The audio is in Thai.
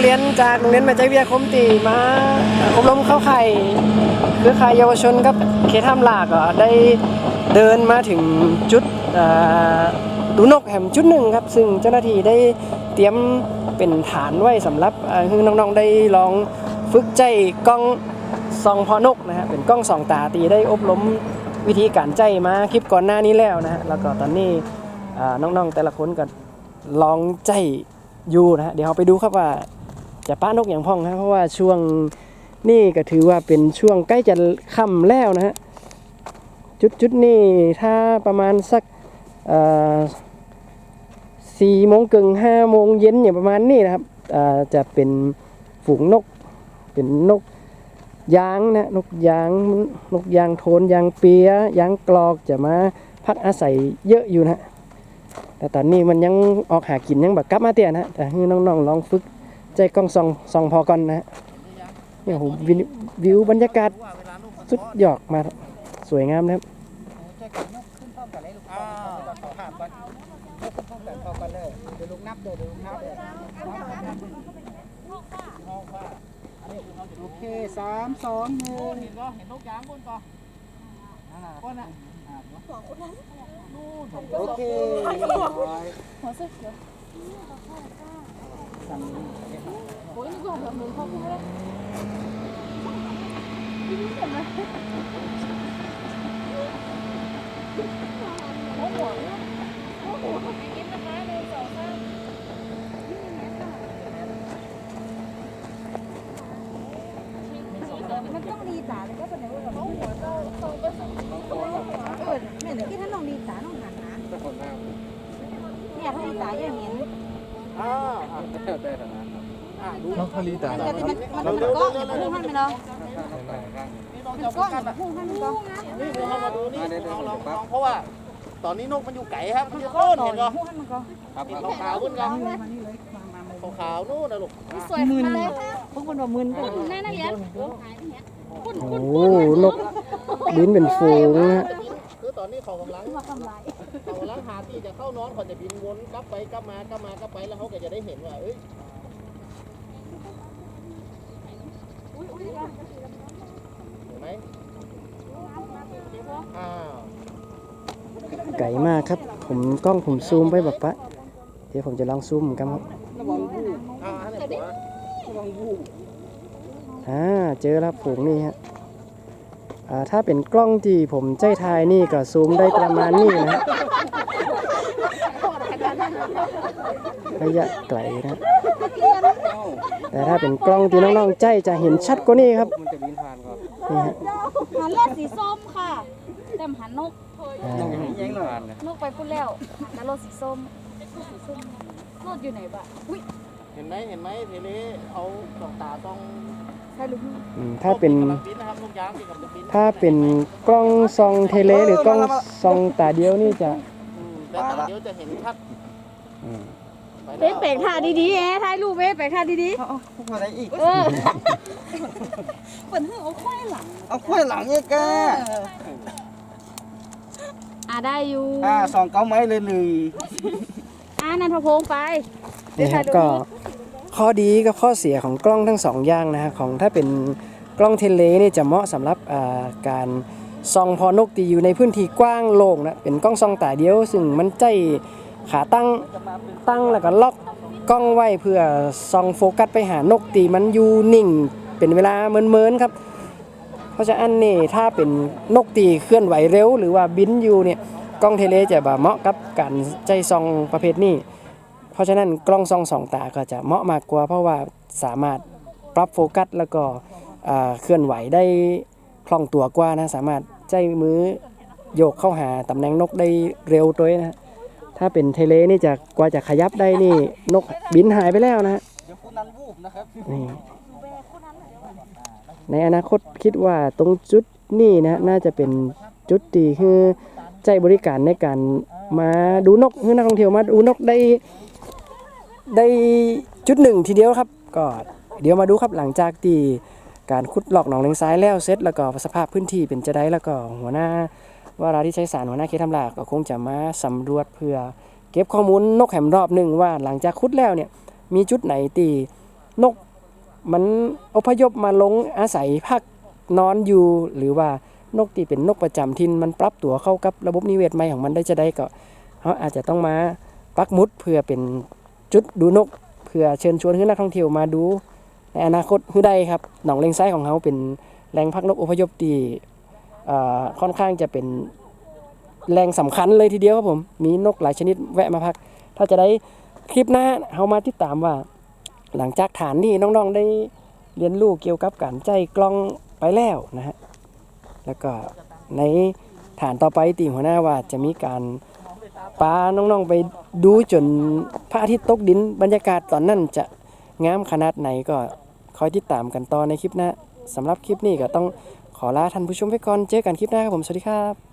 องเรียนจากโรงเรียนแม่ใจวิทยคมตีมาอบรมเข้าไข่เครือข่ายเยาวชนกับเขตห้ามหลากก็ได้เดินมาถึงจุดดูนกแห่มจุดหนึ่งครับ ซึ่งเจ้าหน้าที่ได้เตรียมเป็นฐานไว้สำหรับอ่าให้น้องๆได้ลองฝึกใจกล้องสองพอนกนะฮะเป็นกล้องสองตาตีได้อบรมวิธีการใจมาคลิปก่อนหน้านี้แล้วนะฮะแล้วก็ตอนนี้น้องๆแต่ละคนก็ลองใจอยู่นะฮะเดี๋ยวเราไปดูครับว่า จะป้านกอย่างพ่องนะเพราะว่าช่วงนี่ก็ถือว่าเป็นช่วงใกล้จะค่ำแล้วนะฮะจุดจุดนี้ถ้าประมาณสักสี่โมงกึ่งห้าโมงเย็นอย่างประมาณนี้นะครับจะเป็นฝูงนก เป็นนกยางนะนกยางนกยางโทนยางเปียยางกรอกจะมาพักอาศัยเยอะอยู่นะแต่ตอนนี้มันยังออกหากินยังแบบกลับมาเตี้ยนะแต่ให้น้องๆลองฝึก ใจกล้องส่องส่องพอก่อนนะฮะเนี่ยโหวิววิวบรรยากาศสุดยอดมากสวยงามนะครับอ่าผ่านก่อนยกขึ้นพร้อมกันพร้อมกันเลยเดี๋ยวลุงนับเดี๋ยว ลุงนับเดี๋ยวโอเคสามสองหนึ่งเห็นก็เห็นนกยางบนก่อนก้นอะโอเคเรียบร้อยสั่งมันต้องรีตาเลยก็เป็นอย่างว่าหัวเราเออแม่เดี๋ยวที่ท่านลองรีตาต้องหันนะเนี่ยถ้ารีตาอย่างเห็นอ่าอ่าได้ได้ได้อ่าดูน้องคาริตามันจะมันมันมันก็อย่าพุ่งให้มันเนาะนี่น้องมันก็กัอนย่าพุ่งให้มันก็นี่เดี๋ยวเรามาดูนี่ลองลองลองเพราะว่า ตอนนี้นกมันอยู่ไก่ครับมันจะโค่นเห็นเหรอพุ่งให้มันก็ครับเห็นขาวขึ้นกันขาวๆนู่นนะลูกสวยมาเลยพวกมันว่ามึนก็แน่นักเรียนโอ้โหนกบินเป็นฝูงนะฮะ อตอนนี้เขากำลังมาทำไรเขากำลังหาที่จะเข้านอนเขาจะบินวนกลับไปกลับมากลับมากลับไปแล้วเขาก็จะได้เห็นว่าเอ้ยเห็นไหมอ้าวไก่มากครับ ผมกล้องผมซูมไปแบบปะเดี๋ยวผมจะลองซูมเหมือนกันครับระวังบูอ่าเนี่ยหัวระวังบูอ่าเจอแล้วฝูงนี่ฮะอ่า ถ้าเป็นกล้องที่ผมใจทายนี่ก็ซูมได้ประมาณนี้นะฮะระยะไกลนะแต่ถ้าเป็นกล้องที่น้องๆใจจะเห็นชัดกว่านี้ครับมันจะบินผ่านก่อนนี่ฮะหันเลือดสีส้มค่ะแต่หันนกอ่ายังผ่านนะนกไปพุ่นแล้วแต่รถสีส้มสีส้มรถอยู่ไหนบะอุ้ยเห็นไหมเห็นไหมเทเลเอาสองตาต้องใช่ลูก อืมถ้าเป็นกำลังบินนะครับลูกยางที่กำลังบินถ้าเป็นกล้องซองเทเลหรือกล้องซองตาเดียวนี่จะอืมแต่ตาเดียวจะเห็นชัดอืมเบ๊กแปลงท่าดีๆแอะถ่ายรูปเบ๊กแปลงท่าดีอะไรอีก ๆเออเปิดให้เอาควายหลังเอาข้วยหลังเนี่ยแกอะได้อยู่อ่าสองเก้าไม้เลยหนึ่งอะนันทพงษ์ไปนี่ครับก็ ข้อดีกับข้อเสียของกล้องทั้งสองอย่างนะฮะของถ้าเป็นกล้องเทเลนี่จะเหมาะสำหรับการส่องพอนกตีอยู่ในพื้นที่กว้างโล่งนะเป็นกล้องส่องตาเดียว ซึ่งมันใจขาตั้งตั้งแล้วก็ล็อกกล้องไว้เพื่อส่องโฟกัสไปหานกตีมันอยู่นิ่ง เป็นเวลาเมินๆครับ เพราะฉะนั้นนี่ถ้าเป็นนกตีเคลื่อนไหวเร็ว หรือว่าบินอยู่เนี่ยกล้องเทเลจะบบเหมาะกับการใจส่องประเภทนี้ ราะฉะนั้นกล้องส่องสองตาก็จะเหมาะมากกว่า เพราะว่าสามารถปรับโฟกัสแล้วก็เคลื่อนไหวได้คล่องตัวกว่านะสามารถใจมือโยกเข้าหาตำแหน่งนกได้เร็วตัวนะถ้าเป็นเทเลนี่จะกว่าจะขยับได้นี่นกบินหายไปแล้วนะฮะนี่ในอนาคตคิดว่าตรงจุดนี่นะน่าจะเป็นจุดที่คือใจบริการในการมาดูนกคือนักท่องเที่ยวมาดูนกได้ ได้จุดหนึ่งทีเดียวครับ ก็เดี๋ยวมาดูครับหลังจากที่การขุดหลอกหนองเลงซ้ายแล้วเสร็จแล้วก็สภาพพื้นที่เป็นจะได้แล้วก็หัวหน้าวาราที่ใช้สารหัวหน้าเขตทำลากก็คงจะมาสำรวจเพื่อ เก็บข้อมูลนกแหมรอบหนึ่งว่าหลังจากขุดแล้วเนี่ยมีจุดไหนที่นกมันอพยพมาลงอาศัยพักนอนอยู่ หรือว่านกที่เป็นนกประจำถิ่นมันปรับตัวเข้ากับระบบนิเวศใหม่ของมันได้จะได้ก็เขาอาจจะต้องมาปักมุดเพื่อเป็น จุดดูนกเพื่อเชิญชวนให้นักท่องเที่ยวมาดูในอนาคตให้ได้ครับหนองเลงไส้ของเขาเป็นแหล่งพักนกอพยพที่ค่อนข้างจะเป็นแหล่งสำคัญเลยทีเดียวครับผมมีนกหลายชนิดแวะมาพัก ถ้าจะได้คลิปหน้าเขามาติดตามว่า หลังจากฐานนี้น้องๆได้เรียนรู้เกี่ยวกับการใจกล้องไปแล้วนะฮะแล้วก็ในฐานต่อไปตีหัวหน้าว่าจะมีการ ปาน้องๆไปดูจนพระอาทิตย์ตกดินบรรยากาศตอนนั้นจะงามขนาดไหนก็คอยติดตามกันต่อในคลิปหน้าสำหรับคลิปนี้ก็ต้องขอลาท่านผู้ชมไปก่อนเจอกันคลิปหน้าครับผมสวัสดีครับ